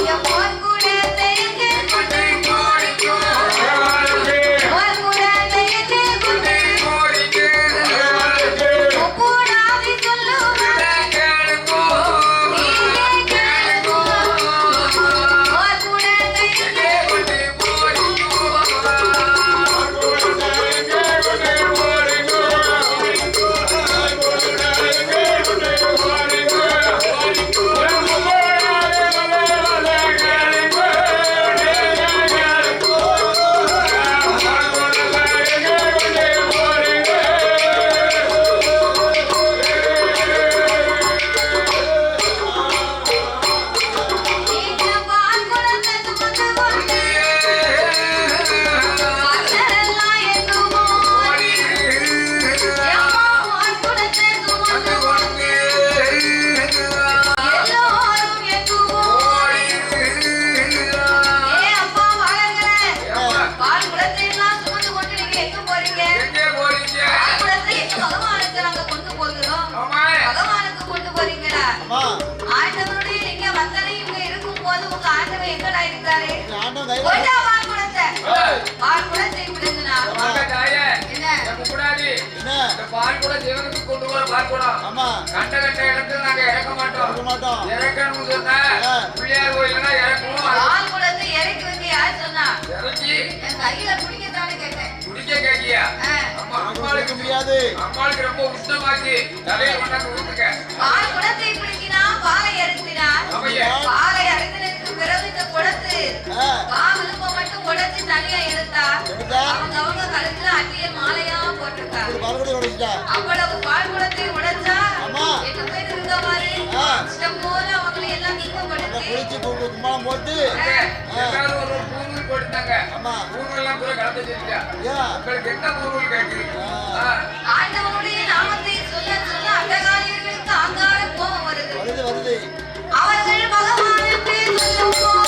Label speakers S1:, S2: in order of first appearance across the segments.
S1: e agora
S2: ஆமா.
S1: கண்ட கண்ட இடத்துல நாங்க இறக்க மாட்டோம்.
S2: இறக்க மாட்டோம்.
S1: இறக்கணும் சொன்னா பிள்ளையார் கோயில்னா கேட்டியா? அம்மா அம்மாளுக்கு
S2: முடியாது.
S1: ரொம்ப உஷ்ணமாக்கி தலையில கொண்டாந்து ஊத்துக்க
S3: பால் குடத்தை பிடிக்கினா பாலை
S1: இறக்கினா
S3: பாலை பிறகு எல்லாம்
S2: போட்டு
S1: ஒரு பூங்கல் போட்டுட்டாங்க.
S2: ஆமா.
S1: பூங்கல்லாம் கூட கலந்து வச்சிருக்கா.
S3: வருது.
S2: வருது வருது.
S3: அவர்கள் பகவானுக்கு சொல்லும்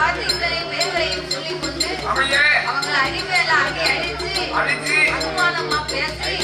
S3: பாட்டுகளையும் பேர்களையும் சொல்லிக் கொண்டு அவங்களை அடிமையில அடி அடிச்சு அவமானமா பேசி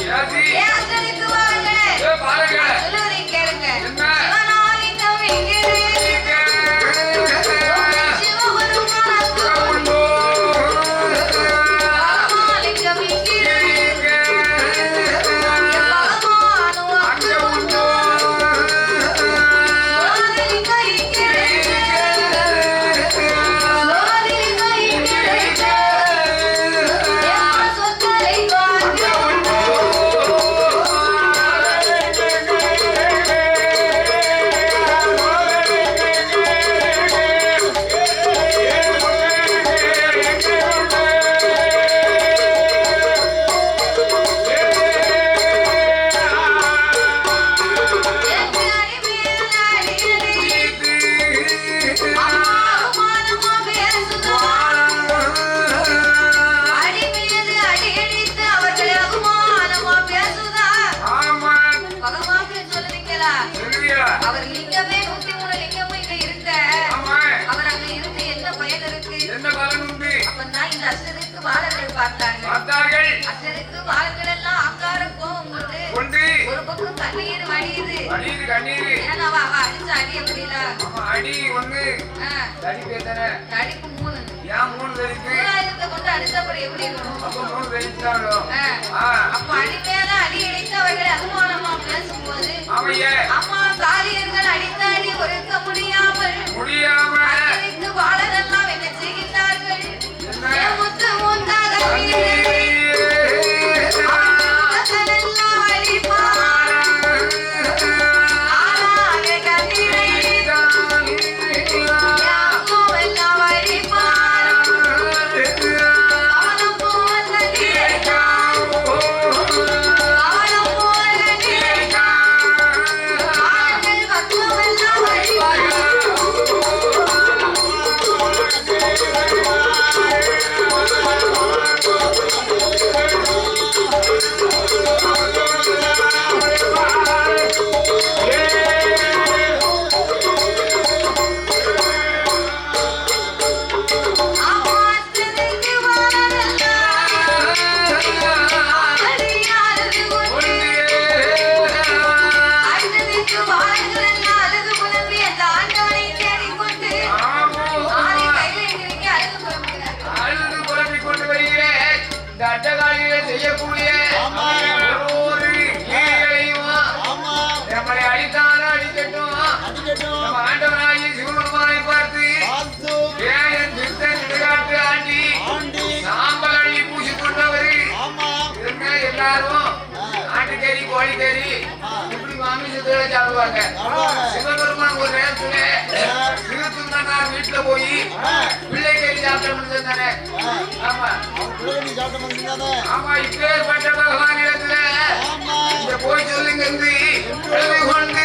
S3: அச்சருக்கு வாழ்க்கையில எல்லாம் அங்கார கோபம் ஒரு பக்கம் கண்ணீர் வடியுது. ஏன்னா அவ அடிச்ச அடி எப்படில
S1: அடி ஒண்ணு. தடிப்பு எத்தனை
S3: தடிப்பு? அடி மேல அடி இடித்தவர்கள்
S1: அவமானமா
S3: அம்மா காரியங்கள் அடித்தாடி ஒழுக்க முடியாமல் முடியாமல் வாழதெல்லாம் என்ன செய்கிறார்கள் முத்து
S1: கோழிக்கறி. இப்படி மாமிசத்தோட சாப்பிடுவாங்க
S2: சாப்பிடுவாங்க.
S1: சிவபெருமான் ஒரு நேரத்துல சிவத்துந்தனார் வீட்டுல போய் பிள்ளை கறி சாப்பிட தானே ஆமா. ஆமா இப்பேற்பட்ட பகவான் இடத்துல இங்க போய் சொல்லுங்க கொண்டு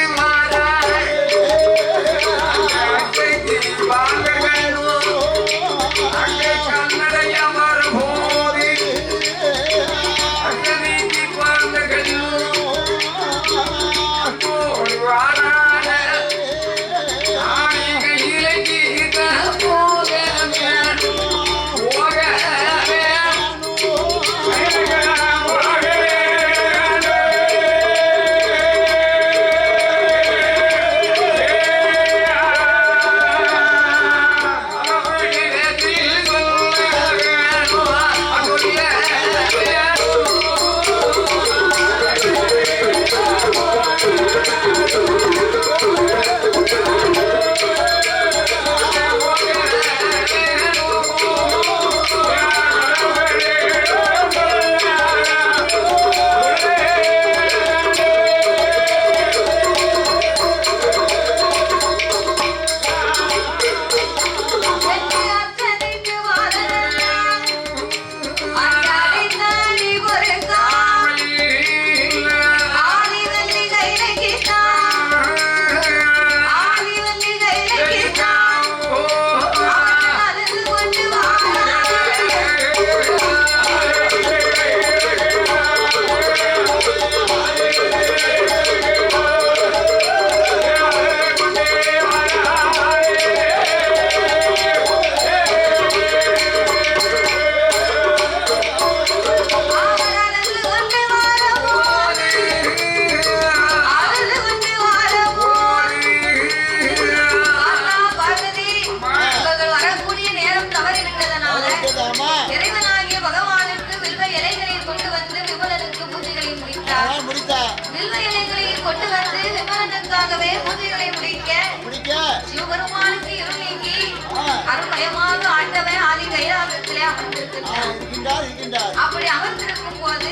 S2: இருக்கின்றார் இருக்கின்றார்
S3: அப்படி அமர்ந்திருக்கும் போது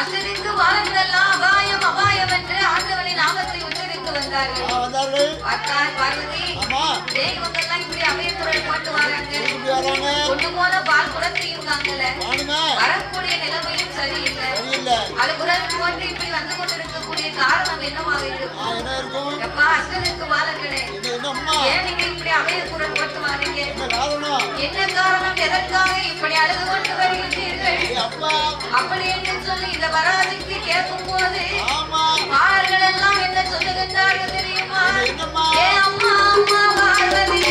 S3: அசதிக்கு வாழ்ந்தெல்லாம் அபாயம் அபாயம் என்று ஆண்டவனின் நாமத்தை உச்சரித்து வந்தார்கள்.
S2: வந்தார்கள்?
S3: பார்த்தார் பார்வதி
S2: ஆமா
S3: தெய்வங்கள்லாம் இப்படி அபயக்குரல் போட்டு வராங்க. கொண்டு போன பால் குடத்தையும் காங்கல
S2: வாணுமே
S3: வரக்கூடிய நிலைமையும் சரியில்லை. அது குரல் போட்டு இப்படி வந்து கொண்டிருக்கக்கூடிய குரல் போட்டு வாரீங்க
S2: என்ன காரணம்
S3: எதற்காக இப்படி அழுது கொண்டு
S2: அப்பா
S3: அப்படி என்று சொல்லி இந்த வராதிக்கு கேட்கும் போது எல்லாம் என்ன சொல்லுகின்றார்கள் தெரியுமா? ஏ அம்மா அம்மா பார்வதி.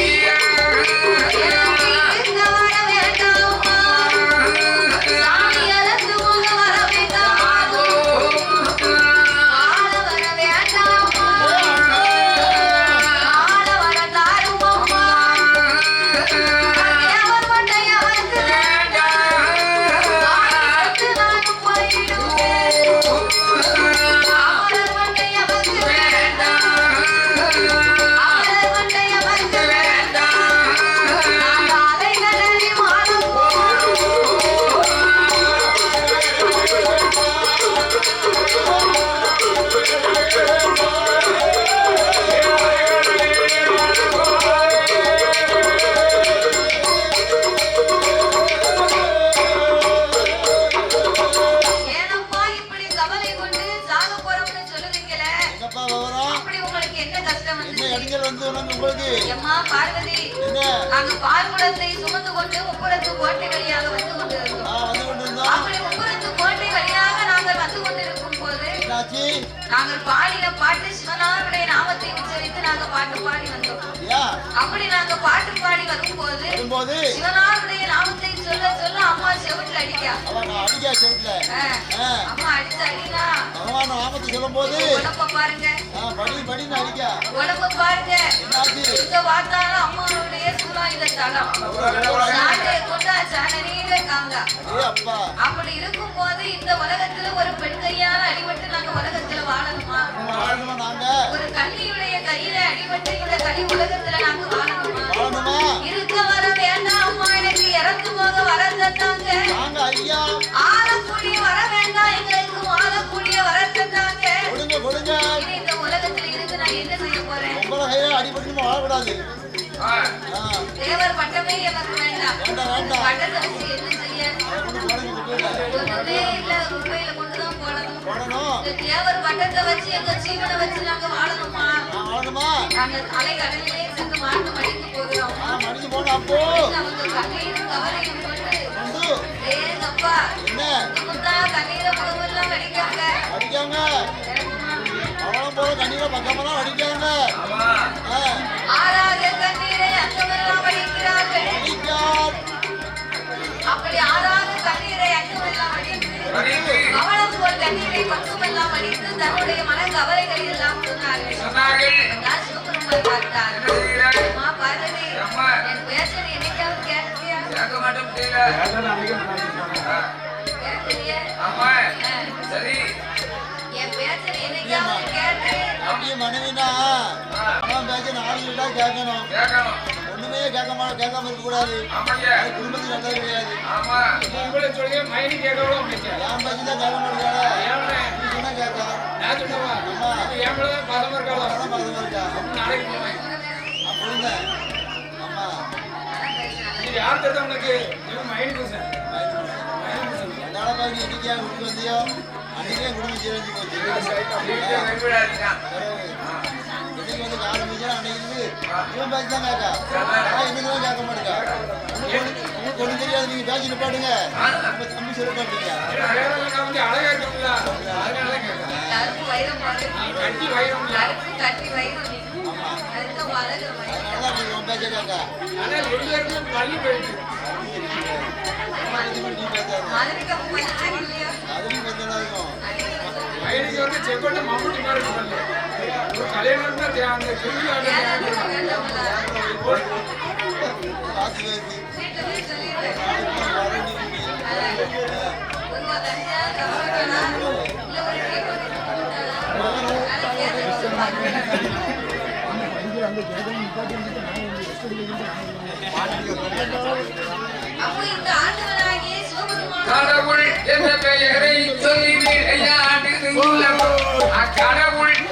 S3: பால்குடத்தை சுமந்து கொண்டு முப்புறத்து கோட்டை வழியாக வந்து கொண்டிருந்தோம். அப்படி முப்புறத்து கோட்டை வழியாக நாங்கள் வந்து கொண்டிருக்கும் போது நாங்கள் பாடின பாட்டு சிவனாருடைய நாமத்தை உச்சரித்து நாங்க பாட்டு பாடி வந்தோம். அப்படி நாங்க பாட்டு பாடி வரும்போது சிவனாருடைய நாமத்தை சொல்ல சொல்ல அம்மா செவுட்டுல அடிக்கா.
S2: செவிட்ல
S3: அம்மா அடிச்சு அடினா?
S2: பகவான் நாமத்தை சொல்லும் போது
S3: உடம்ப பாருங்க.
S2: ஆ படி படின்னு அடிக்கா.
S3: உடம்ப பாருங்க.
S2: என்னாச்சு?
S3: எங்க
S2: அப்பா
S3: அப்படி இருக்கும் போது இந்த உலகத்துல ஒரு பெண் கையால அடிபட்டு நாங்க உலகத்துல வாழணுமா? ஒரு கண்ணியுடைய கையில அடிபட்டு இந்த உலகத்துல நாங்க வாழணுமா? இருக்க வர வேண்டாம் அம்மா எனக்கு இறந்து போக வர தந்தாங்க
S2: நாங்க ஐயா.
S3: ஆளக்கூடிய வர வேண்டாம் எங்களுக்கு ஆளக்கூடிய வர தந்தாங்க இந்த உலகத்துல இருந்து நான் என்ன செய்ய போறேன்?
S2: அடிபட்டு வாழக்கூடாது.
S3: தேவர் பட்டமே எனக்கு வேண்டாம்.
S2: வேண்டாம் வேண்டாம்.
S3: பட்டத்தை வச்சு என்ன செய்ய?
S2: கொண்டு போடுங்க குப்பையில
S3: ஒண்ணுமே இல்ல குப்பையில கொண்டுதான் போடணும்.
S2: போடணும்.
S3: இந்த தேவர் பட்டத்தை வச்சு எங்க ஜீவனை வச்சு நாங்க வாழணுமா?
S2: நான் வாழணுமா?
S3: நாங்க அலை கடலிலே சென்று மாட்டு மடிக்கு போகிறோம்.
S2: நான் மடிச்சு போன அப்போ.
S3: நமக்கு கண்ணீரும் கவலையும் கொண்டு
S2: கொண்டு.
S3: ஏங்கப்பா
S2: என்ன?
S3: முத்தா கண்ணீரை முகமெல்லாம் வடிக்காங்க
S2: அடிக்காங்க அவளும் போல கண்ணீரை பக்கமெல்லாம் அடிக்காங்க
S3: ஆறாக கண்ணீரை. அப்படி ஆறாக கண்ணீரை அங்கமெல்லாம் வடித்து அவளும் போல் கண்ணீரை பக்கமெல்லாம் வடித்து தன்னுடைய மன கவலைகளை எல்லாம் சொன்னார்கள்.
S1: சொன்னார்கள்.
S3: நான் சிவபெருமான் பார்த்தார்?
S1: என்ன செய்கிறாய்
S3: அம்மா பார்வதி
S1: அம்மா.
S3: என் பேச்சனை என்னைக்காவது கேட்டியா
S1: கேட்க மாட்டோம். சரி.
S3: என் பேச்சனை என்னைக்காவது கேட்டு
S2: அப்படியே மனைவினா பேச்ச நாலு கேட்கணும்.
S1: கேட்கணும்.
S2: ஒண்ணுமே கேட்க மாட்டோம் கேட்காம இருக்க கூடாது குடும்பத்துக்கு நல்லது கிடையாது.
S1: ஆமா.
S2: என் பேச்சு தான் கேட்க
S4: ஏன்
S2: நீ சொன்னா கேட்கலாம்
S4: தான் பதம்
S2: இருக்கா? அம்மா.
S4: இது யார் தெரிஞ்சா உனக்கு? மைனி பூசன்
S2: என்னால பாரு இன்னைக்கே வீட்டுக்கு வந்தியோ? அன்னைக்கே சீரழிஞ்சு போச்சு. இன்னைக்கு வந்து காலம் மிச்சா அன்னைக்கு இவன் பேச்சு தான் கேட்கா நான் இன்னைக்கு கேட்க மாட்டேங்க உங்களுக்கு ஒன்றும் தெரியாது நீங்க பேச்சு நிப்பாட்டுங்க நம்ம தம்பி சொல்ல மாட்டீங்க அதுவும் கொஞ்சம் தான் இருக்கும்
S4: மைனிக்கு வந்து செக்கோட்டை மம்முட்டி மாதிரி இருக்கல ஒரு கல்யாணம் தான் தே- அந்த திருவிழா
S1: கடவுள் என்ற பெயரை சொல்லி I gotta win.